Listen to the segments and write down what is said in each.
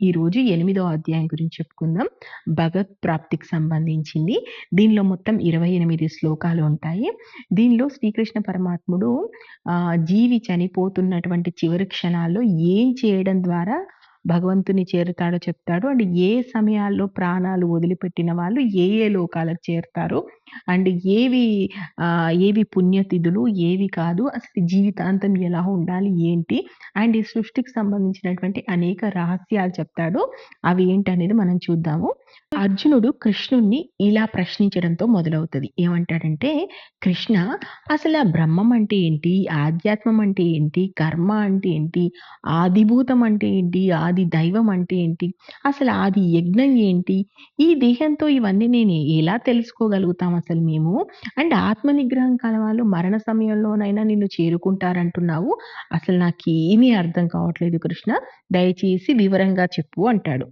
ఈరోజు ఎనిమిదో అధ్యాయం గురించి చెప్పుకుందాం. భగవత్ ప్రాప్తికి సంబంధించింది. దీనిలో మొత్తం 28 శ్లోకాలు ఉంటాయి. దీనిలో శ్రీకృష్ణ పరమాత్ముడు జీవి చనిపోతున్నటువంటి చివరి క్షణాల్లో ఏం చేయడం ద్వారా భగవంతుని చేరుతాడో చెప్తాడు. అండ్ ఏ సమయాల్లో ప్రాణాలు వదిలిపెట్టిన వాళ్ళు ఏ ఏ లోకాలకు చేరుతారు. అండ్ ఏవి ఏవి పుణ్యతిథులు, ఏవి కాదు. అసలు జీవితాంతం ఎలా ఉండాలి, ఏంటి? అండ్ ఈ సృష్టికి సంబంధించినటువంటి అనేక రహస్యాలు చెప్తాడు. అవి ఏంటి అనేది మనం చూద్దాము. అర్జునుడు కృష్ణుణ్ణి ఇలా ప్రశ్నించడంతో మొదలవుతుంది ఏమంటాడంటే, "కృష్ణ అసల బ్రహ్మం అంటే ఏంటి? ఆధ్యాత్మం అంటే ఏంటి? కర్మ అంటే ఏంటి? ఆదిభూతం అంటే ఏంటి? ఆది దైవం అంటే ఏంటి? అసలు ఆది యజ్ఞం ఏంటి? ఈ దేహంతో ఇవన్నీ నేను ఎలా తెలుసుకోగలుగుతాం అసలు మేము? అండ్ ఆత్మ నిగ్రహం కలవాళ్ళు మరణ సమయంలోనైనా నిన్ను చేరుకుంటారంటున్నావు. అసలు నాకేమీ అర్థం కావట్లేదు కృష్ణ. దయచేసి వివరంగా చెప్పు" అంటాడు.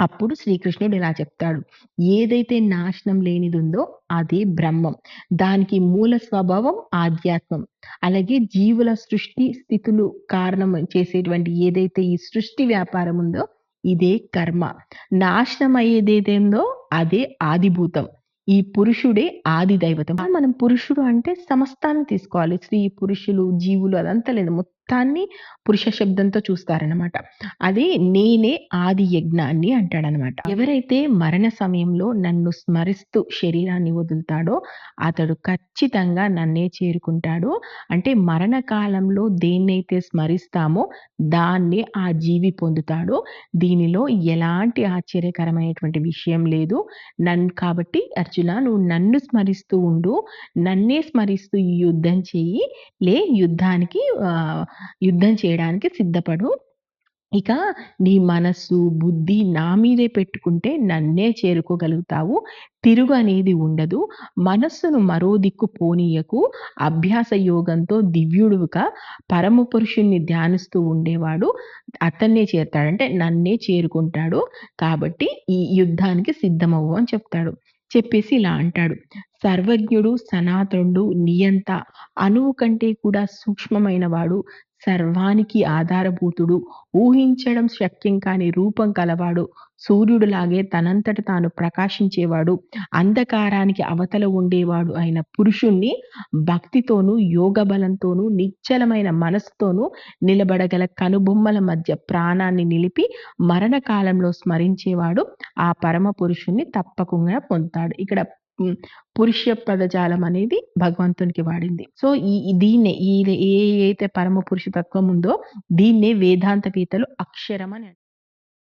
అప్పుడు శ్రీకృష్ణుడు ఇలా చెప్తాడు. "ఏదైతే నాశనం లేనిదుందో అదే బ్రహ్మం. దానికి మూల స్వభావం ఆధ్యాత్మం. అలాగే జీవుల సృష్టి, స్థితులు కారణం చేసేటువంటి ఏదైతే ఈ సృష్టి వ్యాపారం ఉందో ఇదే కర్మ. నాశనం అయ్యేదేదేందో అదే ఆదిభూతం. ఈ పురుషుడే ఆది దైవతం." మనం పురుషుడు అంటే సమస్తాన్ని తీసుకోవాలి. స్త్రీ, పురుషులు, జీవులు అదంతా లేదు. మొత్తాన్ని పురుష శబ్దంతో చూస్తారనమాట. అదే నేనే ఆది యజ్ఞాన్ని అంటాడనమాట. ఎవరైతే మరణ సమయంలో నన్ను స్మరిస్తూ శరీరాన్ని వదులుతాడో అతడు ఖచ్చితంగా నన్నే చేరుకుంటాడు. అంటే మరణ కాలంలో దేన్నైతే స్మరిస్తామో దాన్నే ఆ జీవి పొందుతాడో దీనిలో ఎలాంటి ఆశ్చర్యకరమైనటువంటి విషయం లేదు. నన్ కాబట్టి అర్జున నువ్వు నన్ను స్మరిస్తూ ఉండు. నన్నే స్మరిస్తూ ఈ యుద్ధం చెయ్యి. లే యుద్ధానికి యుద్ధం చేయడానికి సిద్ధపడు. ఇక నీ మనస్సు, బుద్ధి నా మీదే పెట్టుకుంటే నన్నే చేరుకోగలుగుతావు. తిరుగు అనేది ఉండదు. మనస్సును మరో దిక్కు పోనీయకు. అభ్యాస యోగంతో దివ్యుడుగా పరమ పురుషుణ్ణి ధ్యానిస్తూ ఉండేవాడు అతన్నే చేరుతాడంటే నన్నే చేరుకుంటాడు. కాబట్టి ఈ యుద్ధానికి సిద్ధమవ్వు అని చెప్తాడు. చెప్పేసి ఇలా అంటాడు. "సర్వజ్ఞుడు, సనాతనుడు, నియంత, అణువు కంటే కూడా సూక్ష్మమైన వాడు, సర్వానికి ఆధారభూతుడు, ఊహించడం శక్యం కాని రూపం కలవాడు, సూర్యుడులాగే తనంతట తాను ప్రకాశించేవాడు, అంధకారానికి అవతల ఉండేవాడు అయిన పురుషుణ్ణి భక్తితోనూ, యోగ బలంతోనూ, నిశ్చలమైన మనస్సుతోనూ నిలబడగల కనుబొమ్మల మధ్య ప్రాణాన్ని నిలిపి మరణకాలంలో స్మరించేవాడు. ఆ పరమ పురుషుణ్ణి తప్పకుండా పొందుతాడు." ఇక్కడ హ్మ్. పురుష పదజాలం అనేది భగవంతునికి వాడింది. సో, ఈ ఈ దీన్నే ఈ ఏ అయితే పరమ పురుష తత్వం ఉందో దీన్నే వేదాంత పీతలు అక్షరం అని